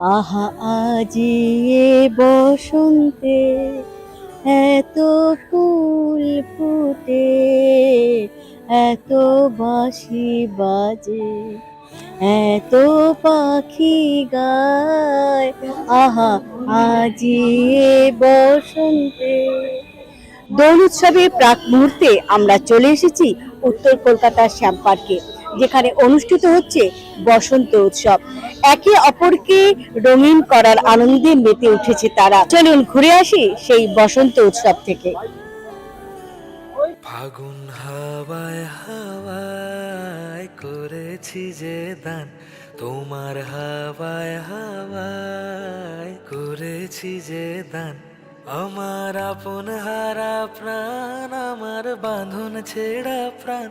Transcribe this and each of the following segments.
আহা, আজি এ বসন্তে এত ফুল ফুটে, এত বাঁশি বাজে, এত পাখি গায়। আহা, আজি এ বসন্তে দোল উৎসবের প্রাক মুহূর্তে আমরা চলে এসেছি উত্তর কলকাতার শ্যাম পার্কে যেখানে অনুষ্ঠিত হচ্ছে বসন্ত উৎসব। একে অপরকে রঙিন করার আনন্দে মেতে উঠেছে তারা। চলুন ঘুরে আসি সেই বসন্ত উৎসব থেকে। ফাগুন হাওয়ায় হাওয়ায় করেছি যে দান, তোমার হাওয়ায় হাওয়ায় করেছি যে দান। আমার আপন হারা প্রাণ, আমার বাঁধন ছেড়া প্রাণ।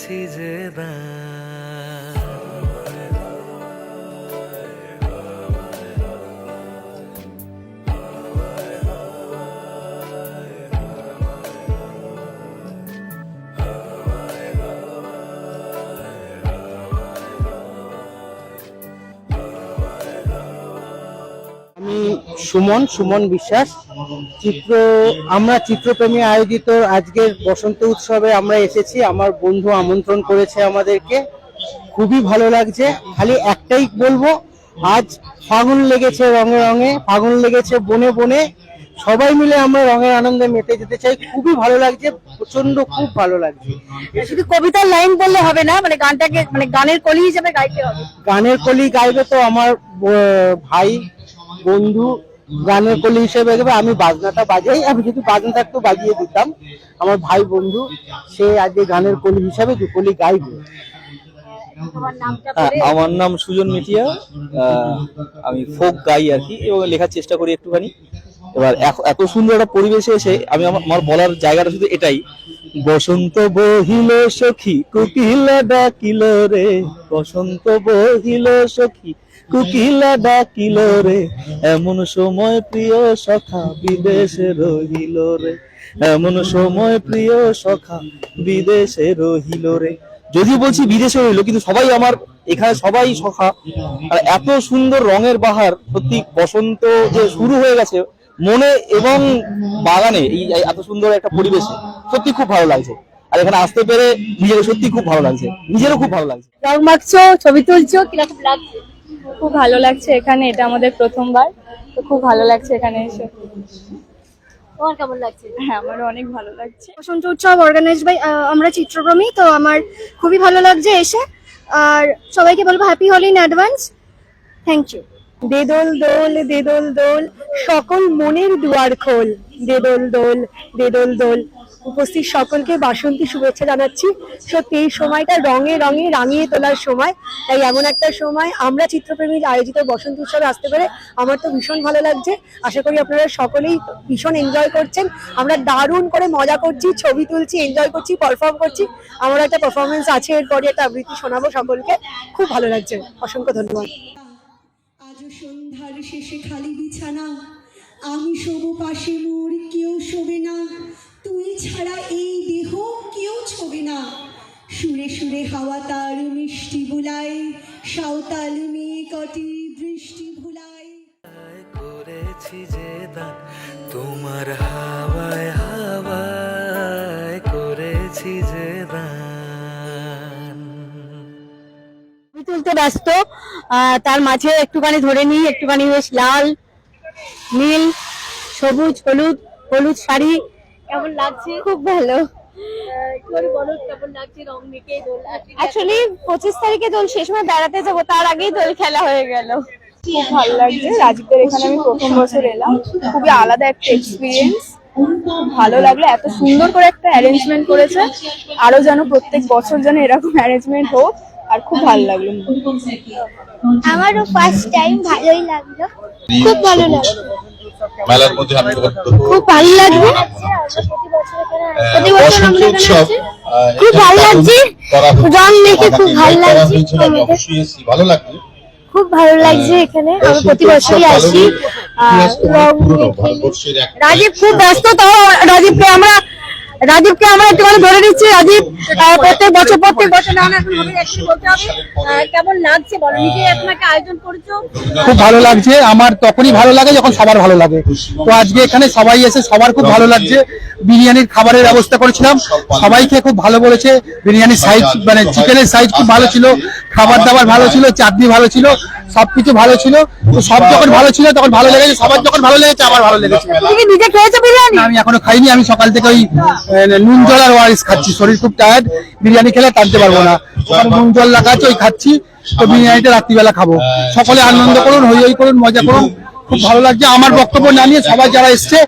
করেছি যে দান সুমন সুমন বিশ্বাস। চিত্র আমরা চিত্রপ্রেমী আয়োজিত আজকের বসন্ত উৎসবে আমরা এসেছি। আমার বন্ধু আমন্ত্রণ করেছে আমাদেরকে। খুবই ভালো লাগছে। খালি একটাই বলব আজ ফাগুন লেগেছে রঙে রঙে ফাগুন লেগেছে বনে বনে। সবাই মিলে আমরা রঙের আনন্দে মেতে যেতে চাই। খুবই ভালো লাগছে প্রচণ্ড খুব ভালো লাগছে। শুধু কবিতার লাইন বললে হবে না মানে গানটাকে মানে গানের কলি হিসেবে গাইতে হবে। গানের কলি গাইবে তো আমার ভাই বন্ধু গানের কলি হিসেবে গাইবে আমি বাজনাটা বাজাই। আমি যদি বাজনা থাকতো বাজিয়ে দিতাম। আমার ভাই বন্ধু সে আজকে গানের কলি হিসাবে দু কলি গাইবে। হ্যাঁ, আমার নাম সুজন মিটিয়া আহ, আমি ফোক গাই আর কি এবং লেখার চেষ্টা করি একটুখানি। এবার এত সুন্দর একটা পরিবেশে এসে আমি আমার আমার বলার জায়গাটা শুধু এটাই বসন্ত বহিল সখী, কুকিলা ডাকিল রে। বসন্ত বহিল সখী, কুকিলা ডাকিল রে। এমন সময় প্রিয় সখা বিদেশে রহিল রে। এমন সময় প্রিয় সখা বিদেশে রহিল রে। যদি বলছি বিদেশে রইল কিন্তু সবাই আমার, এখানে সবাই সখা। আর এত সুন্দর রঙের বাহার, সত্যি বসন্ত যে শুরু হয়ে গেছে মনে এবং বাগানে এই এত সুন্দর একটা পরিবেশে সত্যি খুব ভালো লাগছে। আর এখানে আসতে পেরে নিজেরও সত্যি খুব ভালো লাগছে। নিজেরও খুব ভালো লাগছে। রং মাখছো ছবি তুলছো কীরকম লাগছে? খুব ভালো লাগছে এখানে এটা আমাদের প্রথমবার তো খুব ভালো লাগছে এখানে এসে। তোমার কেমন লাগছে? হ্যাঁ আমারও অনেক ভালো লাগছে। বসন্ত উৎসব অর্গানাইজ বাই আমরা চিত্রকর্মী তো আমার খুবই ভালো লাগছে এসে। আর সবাইকে বলব happy Holi in advance thank you দে দোল দোল দে দোল, সকল মনের দুয়ার খোল দে দোল দোল দে দোল। উপস্থিত সকলকে বাসন্তী শুভেচ্ছা জানাচ্ছি। সত্যি এই সময়টা রঙে রঙে রাঙিয়ে তোলার সময়, তাই এমন একটা সময় আমরা চিত্রপ্রেমী আয়োজিত বসন্ত উৎসবে আসতে পেরে আমার তো ভীষণ ভালো লাগছে। আশা করি আপনারা সকলেই ভীষণ এনজয় করছেন। আমরা দারুণ করে মজা করছি, ছবি তুলছি এনজয় করছি পারফর্ম করছি। আমার একটা পারফরমেন্স আছে, এরপরে একটা আবৃত্তি শোনাবো সকলকে। খুব ভালো লাগছে। অসংখ্য ধন্যবাদ। শেষে খালি বিছানা। আমি শোব পাশে মোর, কেউ শোবে না। তুই ছাড়া এই দেহ কেউ ছবে না। সুরে সুরে হাওয়া তার মিষ্টি বুলায় সাঁওতাল মেয়ে কটি বৃষ্টি ভুলায়। করেছি যে তোমার ছবি তুলতে ব্যস্ত। তার মাঝে একটুখানি ধরে নিই একটুখানি বেশ লাল নীল সবুজ হলুদ হলুদ শাড়ি। কেমন লাগছে? খুব ভালো। পঁচিশ তারিখে দোল শেষ সময় বেড়াতে যাব তার আগেই দোল খেলা হয়ে গেল। খুব ভালো লাগছে। এখানে আমি প্রথম বছর এলাম। খুবই আলাদা একটা এক্সপিরিয়েন্স ভালো লাগল এত সুন্দর করে একটা অ্যারেঞ্জমেন্ট করেছে। আরও যেন প্রত্যেক বছর যেন এরকম অ্যারেঞ্জমেন্ট হোক। আর খুব ভালো লাগল। আমারও ফার্স্ট টাইম ভালোই লাগল। খুব ভালো লাগল। মেলার মধ্যে আমি খুব ভালো লাগবে। প্রতি বছর আমরা এখানে আসি। খুব ভালো লাগছে। রং দেখে খুব ভালো লাগছে ভালো লাগছে। খুব ভালো লাগছে এখানে। আমরা প্রতি বছরই আসি। রাজীব খুব ব্যস্ত তো। রাজীবকে আমরা রাজীবকে আমরা একটুখানি ধরে নিচ্ছি রাজীব প্রত্যেক বছর প্রত্যেক বছর না না, এখন হবে একটু বলতে হবে কেমন লাগছে বলো? নিজে এখন আয়োজন করেছ? খুব ভালো লাগছে আমার তখনই ভালো লাগে যখন সবার ভালো লাগে। তো আজকে এখানে সবাই এসে সবার খুব ভালো লাগছে। বিরিয়ানির খাবারের ব্যবস্থা করেছিলাম সবাইকে খুব ভালো বলেছে। বিরিয়ানির সাইজ মানে চিকেনের সাইজ খুব ভালো ছিল খাবার দাবার ভালো ছিল চাটনি ভালো ছিল সবকিছু ভালো ছিল। তো সব যখন ভালো ছিল তখন ভালো লেগেছে সবার যখন ভালো লেগেছে আমার ভালো লেগেছে। নিজে খেয়েছো বিরিয়ানি? আমি এখনও খাইনি আমি সকাল থেকে ওই নুন জল আর ওয়ারিস খাচ্ছি শরীর খুব টায়ার্ড বিরিয়ানি খেলে টানতে পারব না। নুন জল রাখা আছে ওই খাচ্ছি তো বিরিয়ানিটা রাত্রিবেলা খাব। সকলে আনন্দ করুন হই হই করুন মজা করুন খুব ভালো লাগছে। আমার বক্তব্য না নিয়ে সবাই যারা এসছে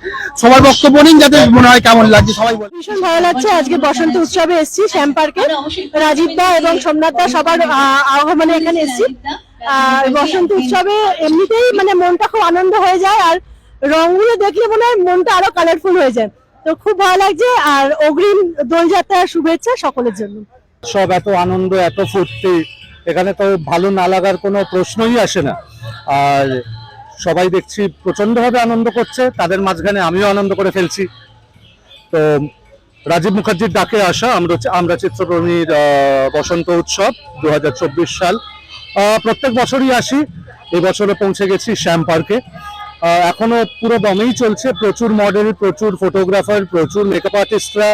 সবার বক্তব্য নিন যাতে মনে হয় কেমন লাগছে সবাই ভীষণ ভালো লাগছে আজকে বসন্ত উৎসবে এসেছি শ্যাম পার্কে। রাজীব দা এবং সোমনাথ দা সবার আহ, আহ্বানে এখানে এসেছি। আর বসন্ত উৎসবে এমনিতেই মানে মনটা খুব আনন্দ হয়ে যায় আর রংগুলো দেখলে মনে হয় মনটা আরও কালারফুল হয়ে যায়। তো খুব ভালো লাগছে আর অগ্রিম দোলযাত্রার শুভেচ্ছা সকলের জন্য। সব এত আনন্দ এত ফুর্তি এখানে তো ভালো না লাগার কোনো প্রশ্নই আসে না। আর সবাই দেখছি প্রচন্ডভাবে আনন্দ করছে তাদের মাঝখানে আমিও আনন্দ করে ফেলছি। তো রাজীব মুখার্জির ডাকে আসা আমরা আমরা চিত্রপ্রেমীর আহ, বসন্ত উৎসব দু হাজার চব্বিশ সাল। প্রত্যেক বছরই আসি এবছরে পৌঁছে গেছি শ্যাম পার্কে। এখনও পুরো দমেই চলছে। প্রচুর মডেল প্রচুর ফটোগ্রাফার প্রচুর মেকআপ আর্টিস্টরা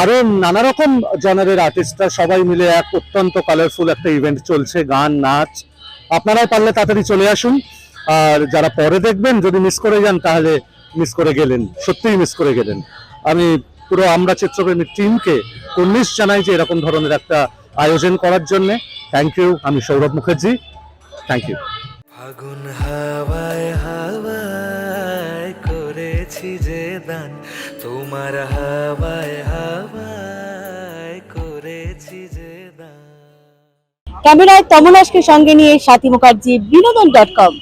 আরও নানা রকম জনারের আর্টিস্টরা সবাই মিলে এক অত্যন্ত কালারফুল একটা ইভেন্ট চলছে, গান, নাচ। আপনারাও পারলে তাড়াতাড়ি চলে আসুন। আর যারা পরে দেখবেন, যদি মিস করে যান, তাহলে মিস করে গেলেন। সত্যিই মিস করে গেলেন। আমি পুরো আমরা চিত্রপ্রেমী টিমকে কর্নিশ জানাই যে এরকম ধরনের একটা আয়োজন করার জন্যে। থ্যাংক ইউ আমি সৌরভ মুখার্জি। থ্যাংক ইউ ফাগুন হাওয়ায় তোমার হাওয়ায় হাওয়ায় করেছি যে ক্যামেরায় তমনাশকে সঙ্গে নিয়ে সাথী মুখার্জি বিনোদন ডট কম।